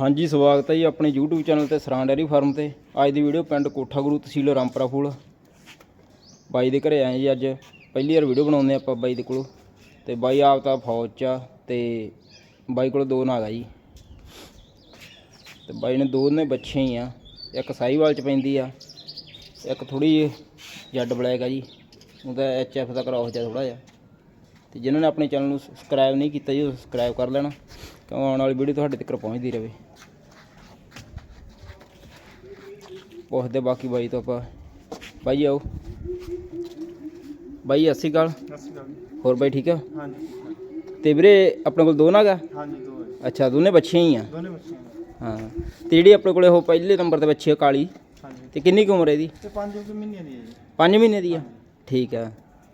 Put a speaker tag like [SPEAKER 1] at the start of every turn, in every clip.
[SPEAKER 1] ਹਾਂਜੀ, ਸਵਾਗਤ ਹੈ ਜੀ ਆਪਣੇ YouTube ਚੈਨਲ ਤੇ ਸਰਾਂ ਡੈਰੀ ਫਾਰਮ ਤੇ। ਅੱਜ ਦੀ ਵੀਡੀਓ ਪਿੰਡ ਕੋਠਾ ਗੁਰੂ ਤਹਿਸੀਲ ਰਾਮਪਰਾ ਫੂਲ ਬਾਈ ਦੇ ਘਰੇ ਆਏ ਜੀ ਅੱਜ। ਪਹਿਲੀ ਵਾਰ ਵੀਡੀਓ ਬਣਾਉਂਦੇ ਆਪਾਂ ਬਾਈ ਦੇ ਕੋਲੋਂ। ਤੇ ਬਾਈ ਆਪ ਤਾਂ ਫੌਜ ਚ ਆ ਤੇ ਬਾਈ ਕੋਲ ਦੋ ਨਾਗ ਆ ਜੀ। ਤੇ ਬਾਈ ਨੇ ਦੋ ਨੇ ਬੱਚੇ ਹੀ ਆ। ਇੱਕ ਸਾਈਵਾਲ ਚ ਪੈਂਦੀ ਆ। ਇੱਕ ਥੋੜੀ ਜੱਡ ਬਲੈਕ ਆ ਜੀ। ਉਹਦਾ ਐਚ ਐਫ ਦਾ ਕਰਾਉ ਜਾ ਥੋੜਾ ਜਿਹਾ। ਤੇ ਜਿਨ੍ਹਾਂ ਨੇ ਆਪਣੇ ਚੈਨਲ ਨੂੰ ਸਬਸਕ੍ਰਾਈਬ ਨਹੀਂ ਕੀਤਾ ਜੀ, ਉਹ ਸਬਸਕ੍ਰਾਈਬ ਕਰ ਲੈਣਾ। ਕਿਉਂ ਆਉਣ ਵਾਲੀ ਵੀਡੀਓ ਤੁਹਾਡੇ ਤੱਕ ਪਹੁੰਚਦੀ ਰਹੇ ਪੁੱਛਦੇ ਬਾਕੀ ਬਾਈ ਤੋਂ ਆਪਾਂ। ਬਾਈ ਆਓ। ਬਾਈ ਅਕਾਲ।
[SPEAKER 2] ਜੀ।
[SPEAKER 1] ਹੋਰ ਬਾਈ ਠੀਕ ਆ?
[SPEAKER 2] ਹਾਂਜੀ
[SPEAKER 1] ਤੇ ਵੀਰੇ ਆਪਣੇ ਕੋਲ ਦੋ ਨਾਗਾ
[SPEAKER 2] ਹਾਂਜੀ ਦੋ ਹੈ।
[SPEAKER 1] ਅੱਛਾ ਦੋਨੇ ਬੱਚੇ ਹੀ ਆ?
[SPEAKER 2] ਦੋਨੇ ਬੱਚੇ ਨੇ।
[SPEAKER 1] ਹਾਂ। ਤੇ ਜਿਹੜੀ ਆਪਣੇ ਕੋਲੇ ਉਹ ਪਹਿਲੇ ਨੰਬਰ ਤੇ ਬੱਚੀ ਆ ਕਾਲੀ।
[SPEAKER 2] ਹਾਂਜੀ।
[SPEAKER 1] ਤੇ ਕਿੰਨੀ ਕੁ ਉਮਰ ਹੈ ਇਹਦੀ?
[SPEAKER 2] ਤੇ ਪੰਜ ਕੁ ਮਹੀਨਿਆਂ ਦੀ ਹੈ ਜੀ।
[SPEAKER 1] 5 ਮਹੀਨੇ ਦੀ ਆ? ਠੀਕ ਆ।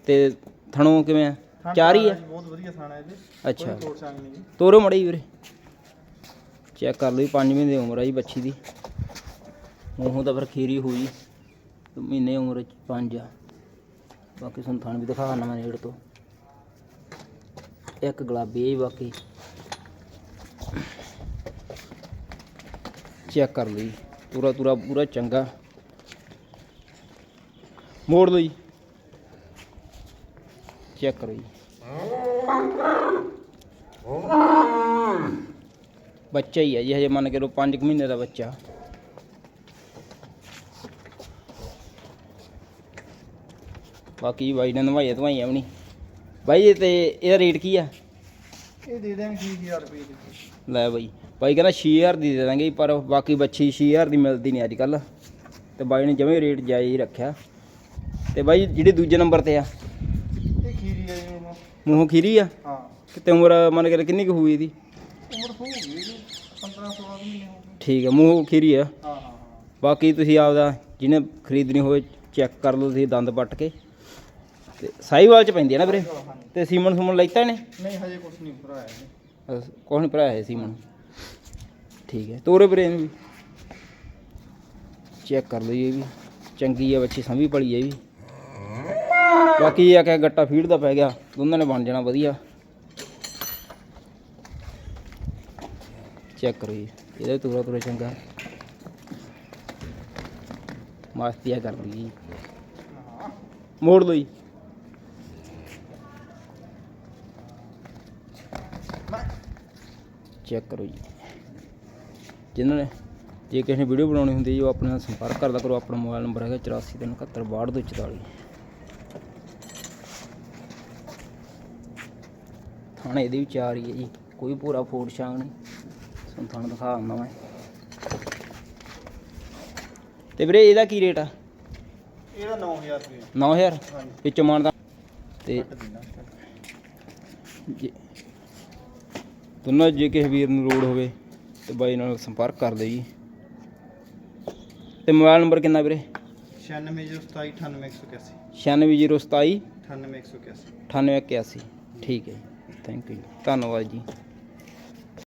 [SPEAKER 1] ਤੇ ਥਣੋਂ ਕਿਵੇਂ ਆ? ਚਾਰ ਹੀ ਆ?
[SPEAKER 2] ਬਹੁਤ ਵਧੀਆ ਥਾਣਾ ਇਹਦੇ।
[SPEAKER 1] ਅੱਛਾ।
[SPEAKER 2] ਤੋੜ ਸੰਗ ਨਹੀਂ ਜੀ।
[SPEAKER 1] ਤੋਰੋ ਮੜੀ ਵੀਰੇ। ਚੈੱਕ ਕਰ ਲਓ 5 ਮਹੀਨੇ ਦੀ ਉਮਰ ਆ ਜੀ ਬੱਚੀ ਦੀ। ਮੂੰਹੋਂ ਤਾਂ ਫਿਰ ਖੀਰੀ ਹੋਈ, ਤੇ ਮਹੀਨੇ ਉਮਰ ਚ 5 ਆ। ਬਾਕੀ ਤੁਹਾਨੂੰ ਥਣ ਵੀ ਦਿਖਾ ਨਵਾਂ ਨੇੜ ਤੋਂ। ਇੱਕ ਗੁਲਾਬੀ ਹੈ ਜੀ ਬਾਕੀ। ਚੈੱਕ ਕਰ ਲਓ ਜੀ, ਪੂਰਾ ਪੂਰਾ ਪੂਰਾ ਚੰਗਾ। ਮੋੜ ਲਓ ਜੀ। ਚੈੱਕ ਕਰੋ ਜੀ। ਬੱਚਾ ਹੀ ਹੈ ਜੀ ਹਜੇ ਮੰਨ ਕੇ ਲੋ 5 ਮਹੀਨੇ ਦਾ ਬੱਚਾ। ਬਾਕੀ ਬਾਈ ਨੇ ਨਵਾਈਆਂ ਧਵਾਈਆਂ ਵੀ ਨਹੀਂ। ਬਾਈ ਇਹ ਤੇ ਇਹਦਾ ਰੇਟ ਕੀ ਆ?
[SPEAKER 2] ਇਹ ਦੇ ਦਾਂਗੇ 3000 ਰੁਪਏ ਦੀ।
[SPEAKER 1] ਲੈ ਬਾਈ ਬਾਈ ਕਹਿੰਦਾ 6000 ਦੀ ਦੇ ਦਾਂਗੇ ਪਰ ਬਾਕੀ ਬੱਚੀ 6000 ਦੀ ਮਿਲਦੀ ਨਹੀਂ ਅੱਜ ਕੱਲ ਤੇ ਬਾਈ ਨੇ ਜਮੇ ਰੇਟ ਜਾਇਜ਼ ਹੀ ਰੱਖਿਆ। ਤੇ ਬਾਈ ਜਿਹੜੀ ਦੂਜੇ ਨੰਬਰ ਤੇ ਆ?
[SPEAKER 2] ਇਹ ਖੀਰੀ ਹੈ ਜੀ
[SPEAKER 1] ਮੂੰਹੋਂ ਖੀਰੀ ਆ?
[SPEAKER 2] ਹਾਂ।
[SPEAKER 1] ਕਿਤੇ ਉਮਰ ਮੰਨ ਕੇ ਕਿੰਨੀ ਕੁ ਹੋਈ ਇਹਦੀ?
[SPEAKER 2] ਉਮਰ ਹੋਊਗੀ ਜੀ 15 16 ਮਹੀਨੇ ਹੋ ਗਏ
[SPEAKER 1] ਠੀਕ ਆ ਮੂੰਹੋਂ ਖੀਰੀ ਆ।
[SPEAKER 2] ਹਾਂ ਹਾਂ ਹਾਂ।
[SPEAKER 1] ਬਾਕੀ ਤੁਸੀਂ ਆਪਦਾ ਜਿਹਨੇ ਖਰੀਦਣੀ ਹੋਵੇ ਚੈੱਕ ਕਰ ਲਓ ਤੁਸੀਂ ਦੰਦ ਪੱਟ ਕੇ। ਤੇ ਸਾਈਵਾਲ ਚ ਪੈਂਦੀ ਹੈ ਨਾ ਵੀਰੇ?
[SPEAKER 2] ਹਾਂਜੀ।
[SPEAKER 1] ਤੇ ਸੀਮਨ ਸੁਮਨ ਲੈਤਾ ਨੇ
[SPEAKER 2] ਨਹੀਂ ਹਜੇ ਕੁਝ ਨਹੀਂ ਭਰਾਇਆ ਜੀ
[SPEAKER 1] ਕੁਛ ਨਹੀਂ ਭਰਾਇਆ ਹੈ ਸੀਮਨ। ਠੀਕ ਹੈ ਤੋਰੇ ਵੀਰੇ ਇਹਨੂੰ ਵੀ। ਚੈੱਕ ਕਰ ਲਓ ਜੀ ਇਹ ਵੀ। ਚੰਗੀ ਹੈ ਬੱਚੀ ਸੰਭੀ ਪਲੀ ਹੈ ਇਹ ਵੀ। ਬਾਕੀ ਇਹ ਆ ਕਿ ਗੱਟਾ ਫੀਡ ਦਾ ਪੈ ਗਿਆ। ਦੋਨਾਂ ਨੇ ਬਣ ਜਾਣਾ ਵਧੀਆ। ਚੈੱਕ ਕਰੋ ਜੀ। ਇਹਦਾ ਵੀ ਤੋਰਾ ਚੰਗਾ। ਮਸਤੀਆ ਕਰ ਲਈ ਜੀ। ਮੋੜ ਲਓ ਜੀ। ਚੈੱਕ ਕਰੋ ਜੀ। ਜਿਨ੍ਹਾਂ ਨੇ ਜੇ ਕਿਸੇ ਨੇ ਵੀਡੀਓ ਬਣਾਉਣੀ ਹੁੰਦੀ ਹੈ ਉਹ ਆਪਣੇ ਨਾਲ ਸੰਪਰਕ ਕਰਦਾ ਕਰੋ। ਆਪਣਾ ਮੋਬਾਈਲ ਨੰਬਰ ਹੈਗਾ 8431726244 ਥਾਣੇ ਇਹਦੇ ਵੀ ਚਾਰ ਹੀ ਹੈ ਜੀ। ਕੋਈ ਪੂਰਾ ਫੋੜ ਛਾਂਗ ਨਹੀਂ। ਤੁਹਾਨੂੰ ਦਿਖਾ ਦਿੰਦਾ ਮੈਂ। ਤੇ ਵੀਰੇ ਇਹਦਾ ਕੀ ਰੇਟ ਆ?
[SPEAKER 2] ਇਹਦਾ 9000 ਰੁਪਏ।
[SPEAKER 1] 9000
[SPEAKER 2] ਹਾਂਜੀ।
[SPEAKER 1] ਵਿੱਚੋਂ ਤੇ
[SPEAKER 2] ਕੱਟ ਦੇਣਾ
[SPEAKER 1] ਜੇ ਦੋਨਾਂ ਜੇ ਕਿਸੇ ਵੀਰ ਨੂੰ ਲੋੜ ਹੋਵੇ ਤੇ ਬਾਈ ਨਾਲ ਸੰਪਰਕ ਕਰ ਲਿਓ ਜੀ ਤੇ ਮੋਬਾਈਲ ਨੰਬਰ ਕਿੰਨਾ ਵੀਰੇ?
[SPEAKER 2] 9627 98181
[SPEAKER 1] 96027
[SPEAKER 2] 98181
[SPEAKER 1] 9881 ਠੀਕ ਹੈ ਥੈਂਕ ਯੂ ਧੰਨਵਾਦ ਜੀ।